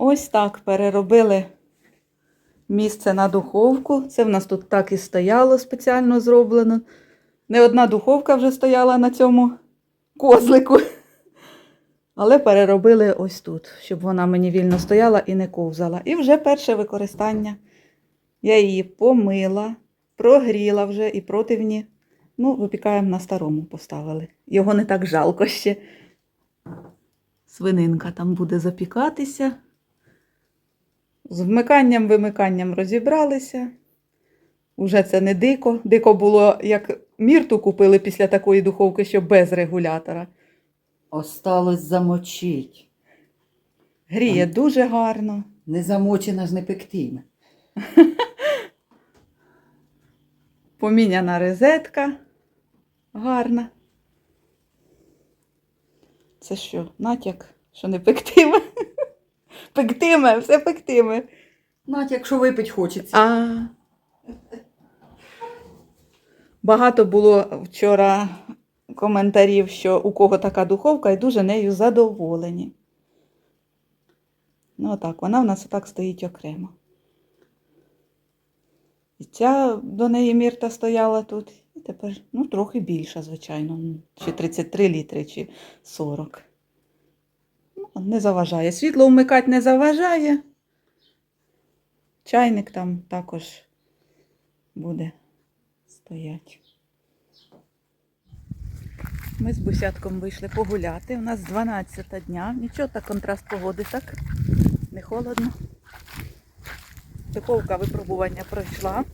Ось так переробили місце на духовку. Це в нас тут так і стояло спеціально зроблено. Не одна духовка вже стояла на цьому козлику. Але переробили ось тут, щоб вона мені вільно стояла і не ковзала. І вже перше використання. Я її помила, прогріла вже і противні. Ну, випікаємо на старому поставили. Його не так жалко ще. Свининка там буде запікатися. З вмиканням, вимиканням розібралися. Уже це не дико. Дико було, як мірту купили після такої духовки, що без регулятора. Осталось замочить. Гріє дуже гарно. Не замочена ж не пектиме. Поміняна розетка. Гарна. Це що, натяк, що не пектиме? Пектиме, все пектиме. Навіть якщо випить хочеться. А. Багато було вчора коментарів, що у кого така духовка і дуже нею задоволені. Ну, отак, вона в нас отак стоїть окремо. І ця до неї мірта стояла тут. І тепер, ну, трохи більша, звичайно. Чи 33 літри, чи 40. Не заважає. Світло вмикати не заважає. Чайник там також буде стоять. Ми з бусятком вийшли погуляти. У нас 12 дня. Нічого так контраст погоди, так? Не холодно. Духовка випробування пройшла.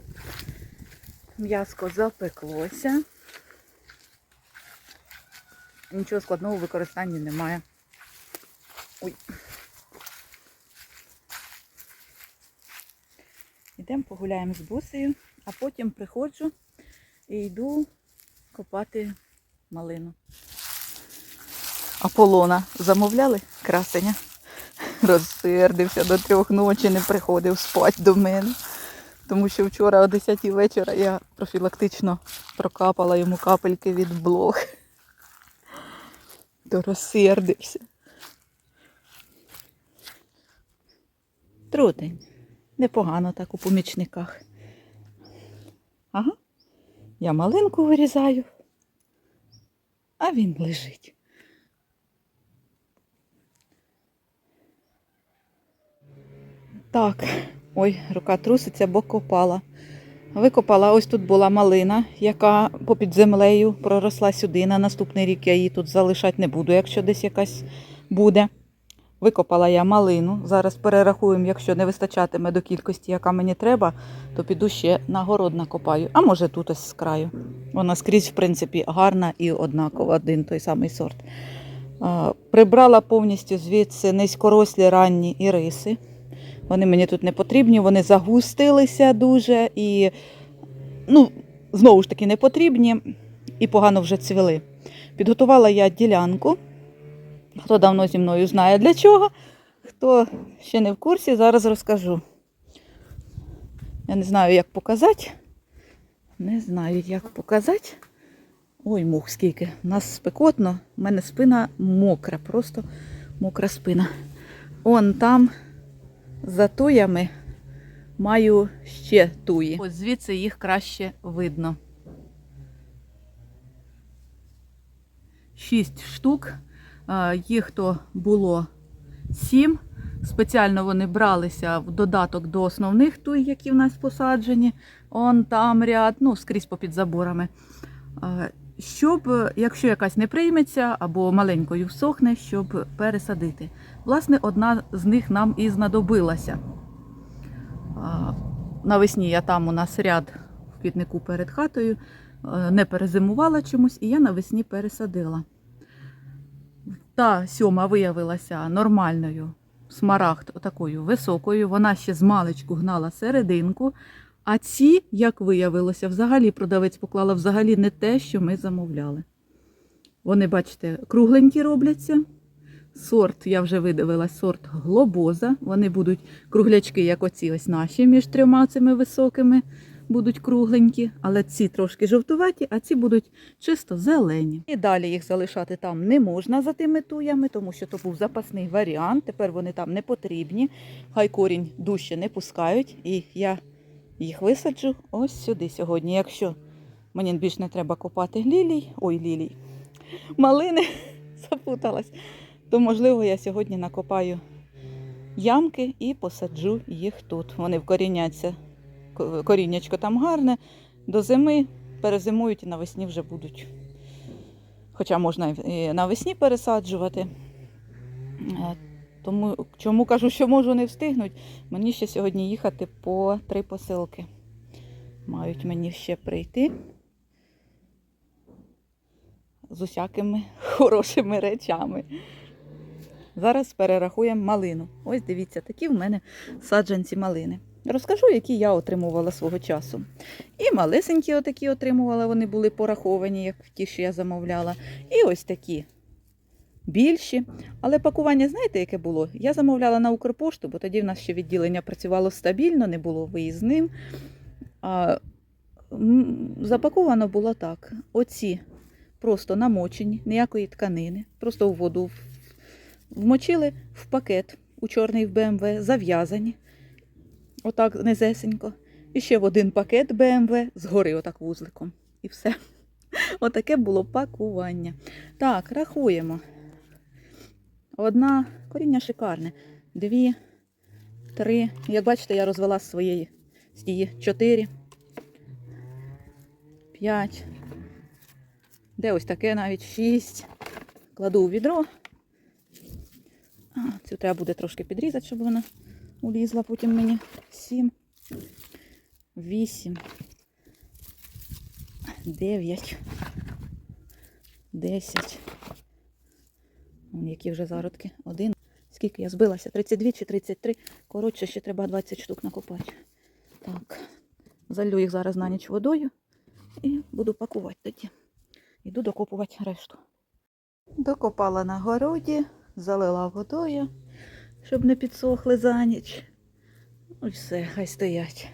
М'яско запеклося. Нічого складного в використанні немає. Ой. Йдемо погуляємо з бусею, а потім приходжу і йду копати малину. Аполлона замовляли красення. Розсердився до трьох ночі, не приходив спати до мене. Тому що вчора о 10 вечора я профілактично прокапала йому капельки від блох. То розсердився. Трутень. Непогано так у помічниках. Ага. Я малинку вирізаю, а він лежить. Так, ой, рука труситься, бо копала. Викопала, ось тут була малина, яка попід землею проросла сюди. На наступний рік я її тут залишати не буду, якщо десь якась буде. Викопала я малину. Зараз перерахуємо, якщо не вистачатиме до кількості, яка мені треба, то піду ще на город накопаю. А може тут ось з краю. Вона скрізь, в принципі, гарна і однакова, один той самий сорт. Прибрала повністю звідси низькорослі ранні іриси. Вони мені тут не потрібні, вони загустилися дуже і, ну, знову ж таки, не потрібні і погано вже цвіли. Підготувала я ділянку. Хто давно зі мною знає для чого, хто ще не в курсі, зараз розкажу. Я не знаю, як показати. Не знаю, як показати. Ой, мух скільки. У нас спекотно, у мене спина мокра, просто мокра спина. Он там за туями маю ще туї. Ось звідси їх краще видно. Шість штук. Е, Їх то було сім. Спеціально вони бралися в додаток до основних туй, які в нас посаджені. Он там ряд, ну, скрізь попід заборами. Е, Щоб, е, якщо якась не прийметься або маленькою всохне, щоб пересадити. Власне, одна з них нам і знадобилася. Навесні я там у нас ряд в квітнику перед хатою, не перезимувала чомусь, і я навесні пересадила. Та сьома виявилася нормальною, смарагд такою високою. Вона ще з маличку гнала серединку. А ці, як виявилося, взагалі продавець поклала взагалі не те, що ми замовляли. Вони, бачите, кругленькі робляться. Сорт, я вже видивилась, сорт глобоза. Вони будуть круглячки, як оці ось наші, між трьома цими високими будуть кругленькі, але ці трошки жовтуваті, а ці будуть чисто зелені. І далі їх залишати там не можна за тими туями, тому що то був запасний варіант. Тепер вони там не потрібні. Хай корінь дужче не пускають. І я їх висаджу ось сюди сьогодні. Якщо мені більш не треба копати лілій, ой, лілій, малини, запуталась, то можливо я сьогодні накопаю ямки і посаджу їх тут. Вони вкоріняться. Ко- Коріннячко там гарне. До зими перезимують і навесні вже будуть. Хоча можна і навесні пересаджувати. Е, Тому чому кажу, що можу не встигнуть, мені ще сьогодні їхати по три посилки. Мають мені ще прийти з усякими хорошими речами. Зараз перерахуємо малину. Ось дивіться, такі в мене саджанці малини. Розкажу, які я отримувала свого часу. І малесенькі отакі отримувала, вони були пораховані, як ті, що я замовляла. І ось такі більші. Але пакування, знаєте, яке було? Я замовляла на Укрпошту, бо тоді в нас ще відділення працювало стабільно, не було виїзним. А запаковано було так: оці просто намочені, ніякої тканини, просто у воду вмочили в пакет у чорний в БМВ, зав'язані. Отак низесенько. І ще в один пакет БМВ згори, отак вузликом. І все. Отаке було пакування. Так, рахуємо. Одна коріння шикарне. Дві, три. Як бачите, я розвела з своєї стії. Чотири. П'ять. Де ось таке навіть шість. Кладу у відро. Цю треба буде трошки підрізати, щоб вона улізла потім мені. Сім. Вісім. Дев'ять. Десять. Які вже зародки. Один. Скільки я збилася? 32 чи 33. Коротше, ще треба 20 штук накопати. Так. Залью їх зараз на ніч водою і буду пакувати тоді. Іду докопувати решту. Докопала на городі, залила водою, щоб не підсохли за ніч. Ну і все, хай стоять.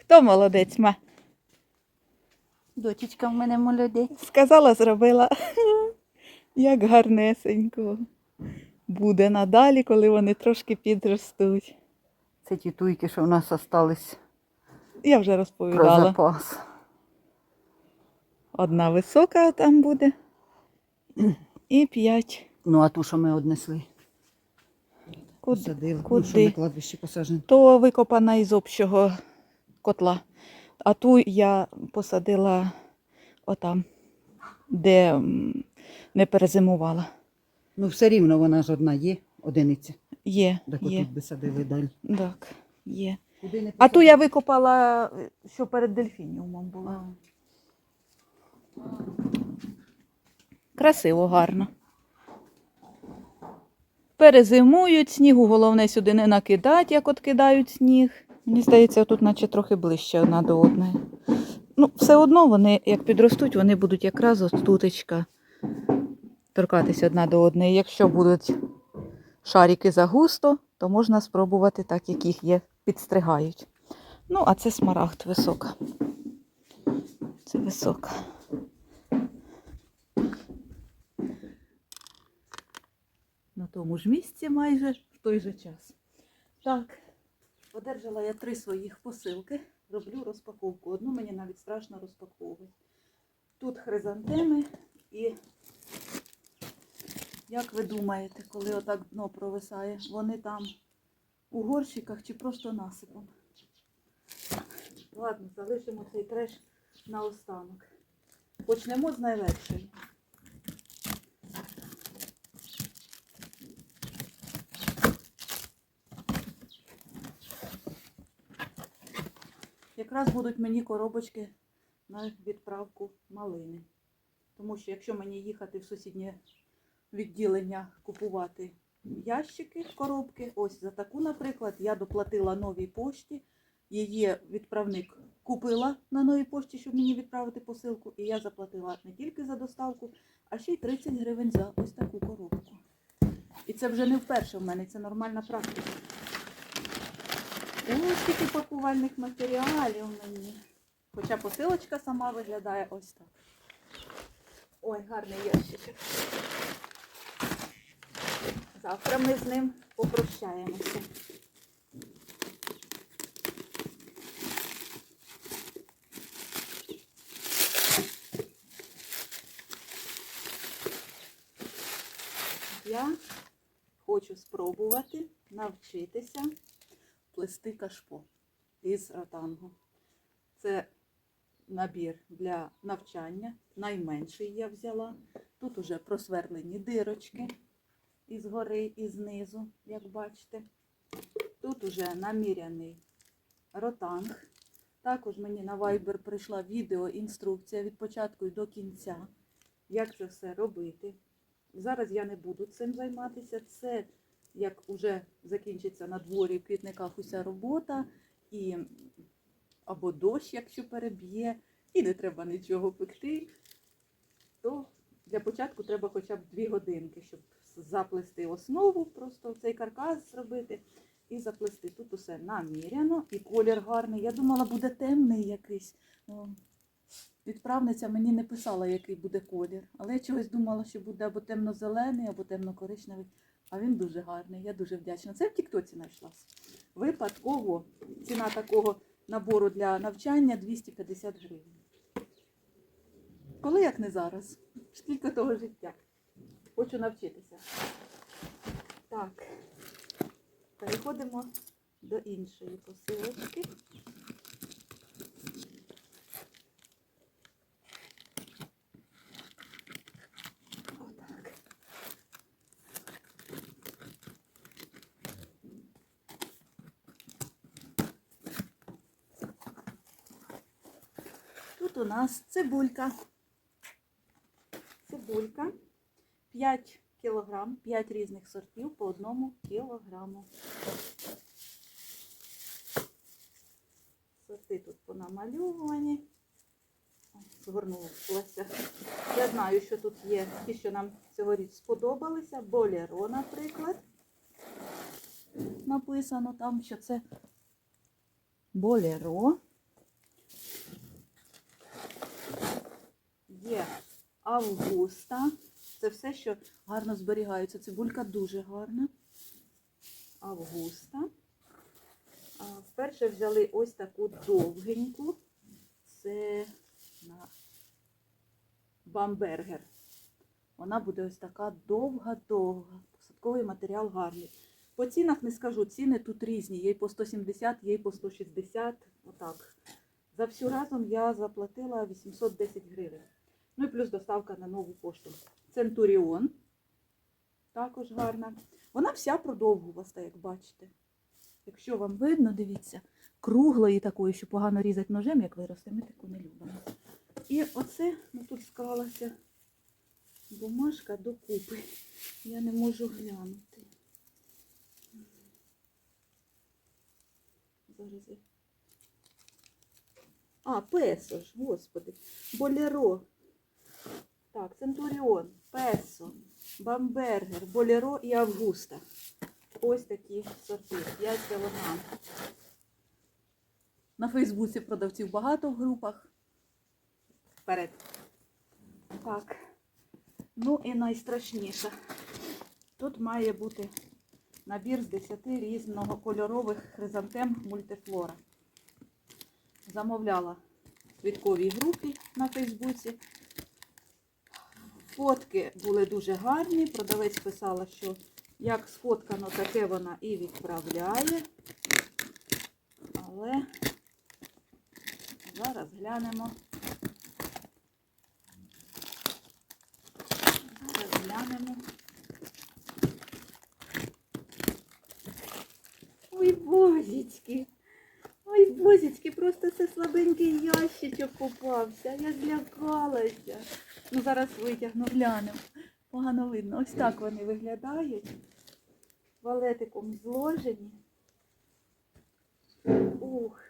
Хто молодець, ма? Дочечка в мене молодець. Сказала, зробила. Як гарнесенько. Буде надалі, коли вони трошки підростуть. Це ті туйки, що в нас остались Я вже про запас. Одна висока там буде. І п'ять. Ну, а ту, що ми однесли, Куди? посадили. куди? Ну, що на кладбищі посаджені. То викопана із общого котла. А ту я посадила отам, де не перезимувала. Ну, все рівно вона ж одна є, одиниця. Є, Так є. отут би садили далі. Так, є. Куди не А ту я викопала, що перед дельфініумом була. Красиво, гарно. Перезимують, снігу головне сюди не накидати, як от кидають сніг. Мені здається, тут наче трохи ближче одна до одної. Ну, все одно вони, як підростуть, вони будуть якраз от тутечка торкатися одна до одної. Якщо будуть шарики загусто, то можна спробувати так, як їх є, підстригають. Ну, а це смарагд висока. Це висока. Тому ж місці майже в той же час. Так, одержала я три своїх посилки. Роблю розпаковку. Одну мені навіть страшно розпаковувати. Тут хризантеми і, як ви думаєте, коли отак дно провисає, вони там у горщиках чи просто насипом? Ладно, залишимо цей треш на останок. Почнемо з найлегшої. Якраз будуть мені коробочки на відправку малини. Тому що якщо мені їхати в сусіднє відділення купувати ящики, коробки, ось за таку, наприклад, я доплатила новій пошті. Її відправник купила на новій пошті, щоб мені відправити посилку, і я заплатила не тільки за доставку, а ще й 30 гривень за ось таку коробку. І це вже не вперше в мене, це нормальна практика. Ось скільки пакувальних матеріалів мені. Хоча посилочка сама виглядає ось так. Ой, гарний ящичок. Завтра ми з ним попрощаємося. Я хочу спробувати навчитися плести кашпо із ротангу. Це набір для навчання. Найменший я взяла. Тут уже просверлені дирочки із гори і знизу, як бачите. Тут уже наміряний ротанг. Також мені на Viber прийшла відео інструкція від початку до кінця, як це все робити. Зараз я не буду цим займатися. Це як уже закінчиться на дворі в квітниках уся робота, і або дощ, якщо переб'є, і не треба нічого пекти, то для початку треба хоча б дві годинки, щоб заплести основу, просто цей каркас зробити і заплести. Тут усе наміряно, і колір гарний. Я думала, буде темний якийсь. Відправниця мені не писала, який буде колір, але я чогось думала, що буде або темно-зелений, або темно-коричневий. А він дуже гарний, я дуже вдячна. Це в Тіктоці знайшлася. Випадково ціна такого набору для навчання 250 гривень. Коли як не зараз? Скільки того життя? Хочу навчитися. Так, переходимо до іншої посилочки. Тут у нас цибулька. Цибулька 5 кілограм, 5 різних сортів по одному кілограму. Сорти тут понамальовані. Згорнулася. Я знаю, що тут є ті, що нам цьогоріч сподобалися. Болеро, наприклад. Написано там, що це болеро. Є августа. Це все, що гарно зберігається. Цибулька дуже гарна. Августа. Вперше взяли ось таку довгеньку. Це на бамбергер. Вона буде ось така довга-довга. Посадковий матеріал гарний. По цінах не скажу, ціни тут різні. Є по 170, є по 160. Отак. За всю разом я заплатила 810 гривень. Ну і плюс доставка на нову пошту. Центуріон. Також гарна. Вона вся продовгуваста, як бачите. Якщо вам видно, дивіться, круглої такої, що погано різати ножем, як виросте, ми таку не любимо. І оце ну, тут склалася бумажка докупи. Я не можу глянути. Зараз. А, песо ж, господи. Болеро. Так, Центуріон, Песо, Бамбергер, Болеро і Августа. Ось такі сорти. 5 кілограм. На Фейсбуці продавців багато в групах. Вперед. Так. Ну і найстрашніше. Тут має бути набір з 10 різнокольорових хризантем мультифлора. Замовляла в квітковій групі на Фейсбуці. Фотки були дуже гарні. Продавець писала, що як сфоткано, таке вона і відправляє. Але зараз глянемо. Зараз глянемо. Ой, бозічки. Бозічки, просто це слабенький ящичок попався. Я злякалася. Ну, зараз витягну, глянемо. Погано видно. Ось так вони виглядають. Валетиком зложені. Ух.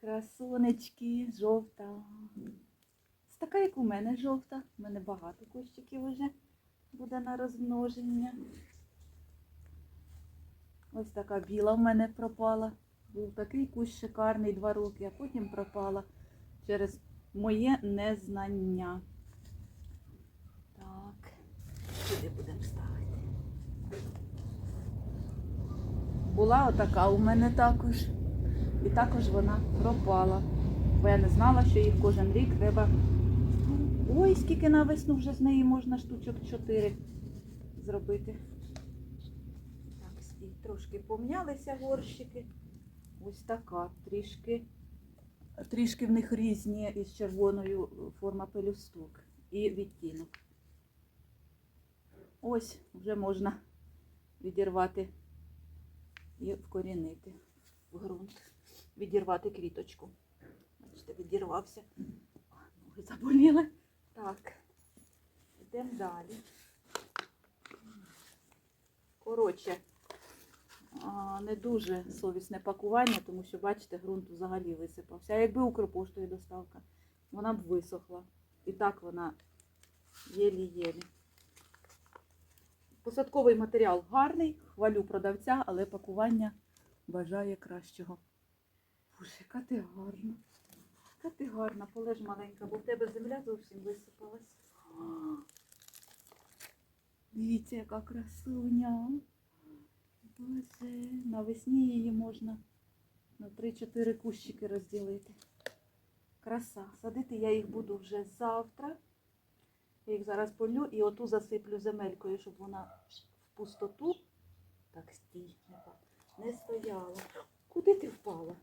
Красунечки, жовта. Ось така, як у мене жовта. У мене багато кущиків вже буде на розмноження. Ось така біла в мене пропала. Був такий кущ шикарний два роки, а потім пропала через моє незнання. Так, сюди будемо ставити. Була отака у мене також. І також вона пропала. Бо я не знала, що їх кожен рік треба. Ой, скільки на весну вже з неї можна штучок 4 зробити. Так, стій, трошки помнялися горщики. Ось така, трішки, трішки в них різні із червоною е, форма пелюсток і відтінок. Ось вже можна відірвати і вкорінити в ґрунт. Відірвати квіточку. Бачите, відірвався. Ноги заболіли. Так, йдемо далі. Коротше, не дуже совісне пакування, тому що, бачите, ґрунт взагалі висипався. А якби Укрпоштою доставка, вона б висохла. І так вона єлі-єлі. Посадковий матеріал гарний, хвалю продавця, але пакування бажає кращого. Боже, яка ти гарна. Яка ти гарна, полеж маленька, бо в тебе земля зовсім висипалась. Дивіться, яка красуня. Боже, навесні її можна на 3-4 кущики розділити. Краса. Садити я їх буду вже завтра. Я їх зараз полю і оту засиплю земелькою, щоб вона в пустоту. Так, стій, не стояла. Куди ти впала?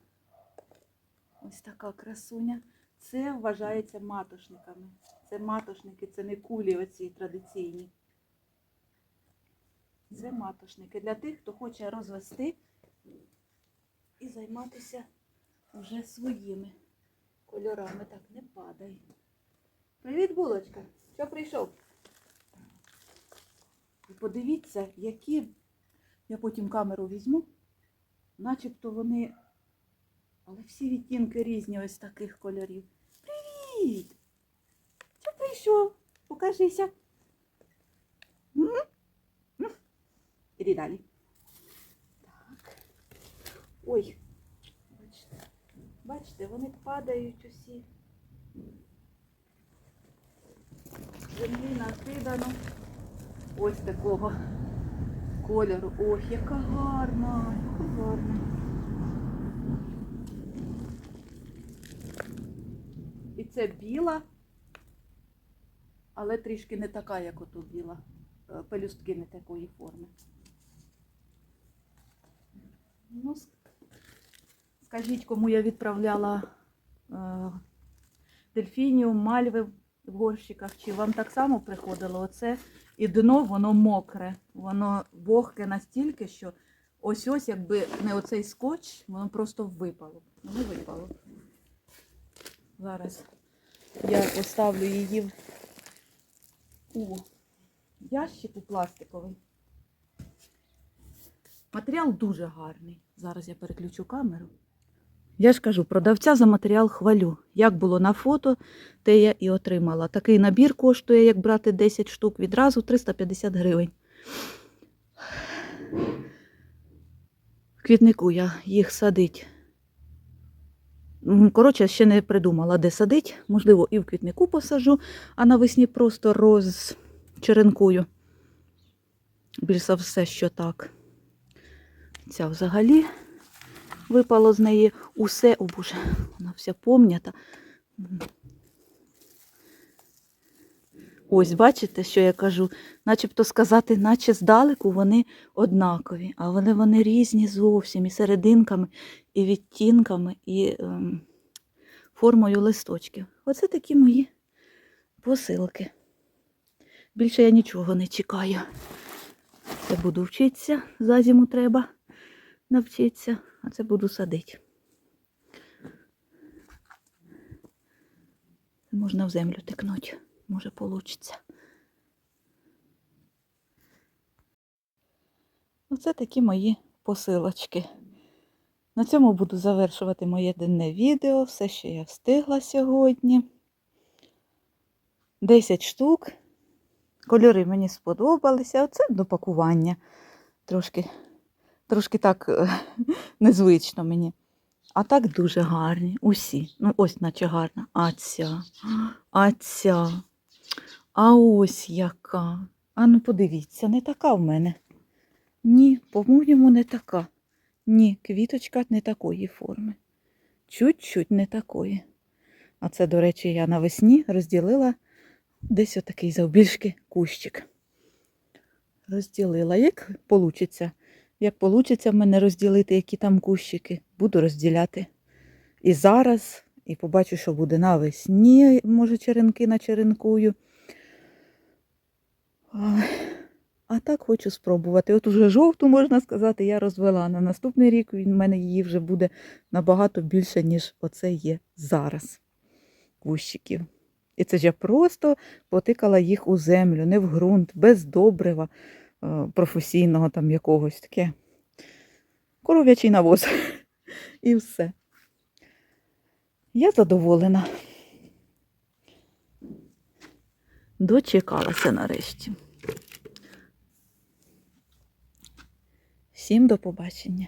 Ось така красуня. Це вважається матошниками. Це матошники, це не кулі оці традиційні. Це матошники для тих, хто хоче розвести і займатися вже своїми кольорами. Так, не падай. Привіт, булочка. Що прийшов? І подивіться, які. Я потім камеру візьму, начебто вони. Але всі відтінки різні ось таких кольорів. Привіт! Що прийшов? Покажися. М? М? Іди далі. Так. Ой. Бачите, бачите, вони падають усі. Землі накидано. Ось такого кольору. Ох, яка гарна, яка гарна. І це біла, але трішки не така, як ото біла. Е, Пелюстки не такої форми. Ну, скажіть, кому я відправляла е, дельфініум, мальви в горщиках, чи вам так само приходило оце? І дно воно мокре, воно вогке настільки, що ось ось, якби не оцей скотч, воно просто випало. Воно випало. Зараз я поставлю її у ящику пластиковий. Матеріал дуже гарний. Зараз я переключу камеру. Я ж кажу, продавця за матеріал хвалю. Як було на фото, те я і отримала. Такий набір коштує, як брати 10 штук, відразу 350 гривень. В квітнику я їх садить. Коротше, ще не придумала, де садить. Можливо, і в квітнику посажу, а навесні просто розчеренкую. Більш за все, що так. Ця взагалі випало з неї усе. О Боже, вона вся пом'ята. Ось, бачите, що я кажу? Начебто сказати, наче здалеку вони однакові, а вони, вони різні зовсім і серединками, і відтінками, і ем, формою листочків. Оце такі мої посилки. Більше я нічого не чекаю. Це буду вчитися, за зиму треба навчитися, а це буду садити. Можна в землю тикнути, може получиться. Оце такі мої посилочки. На цьому буду завершувати моє денне відео. Все, що я встигла сьогодні. 10 штук. Кольори мені сподобалися. Оце до пакування. Трошки Трошки так е, незвично мені. А так дуже гарні. Усі. Ну, ось наче гарна. А ця, а ця. А ось яка. А ну подивіться, не така в мене. Ні, по-моєму, не така. Ні, квіточка не такої форми. Чуть-чуть не такої. А це, до речі, я навесні розділила десь отакий завбільшки кущик. Розділила. Як вийде? Як вийде в мене розділити, які там кущики, буду розділяти. І зараз, і побачу, що буде навесні, може, черенки начеренкую. Ой, А так хочу спробувати. От уже жовту, можна сказати, я розвела. На наступний рік в мене її вже буде набагато більше, ніж оце є зараз. Кущиків. І це ж я просто потикала їх у землю, не в ґрунт, без добрива професійного там якогось таке. Коров'ячий навоз. І все. Я задоволена. Дочекалася нарешті. Всім до побачення.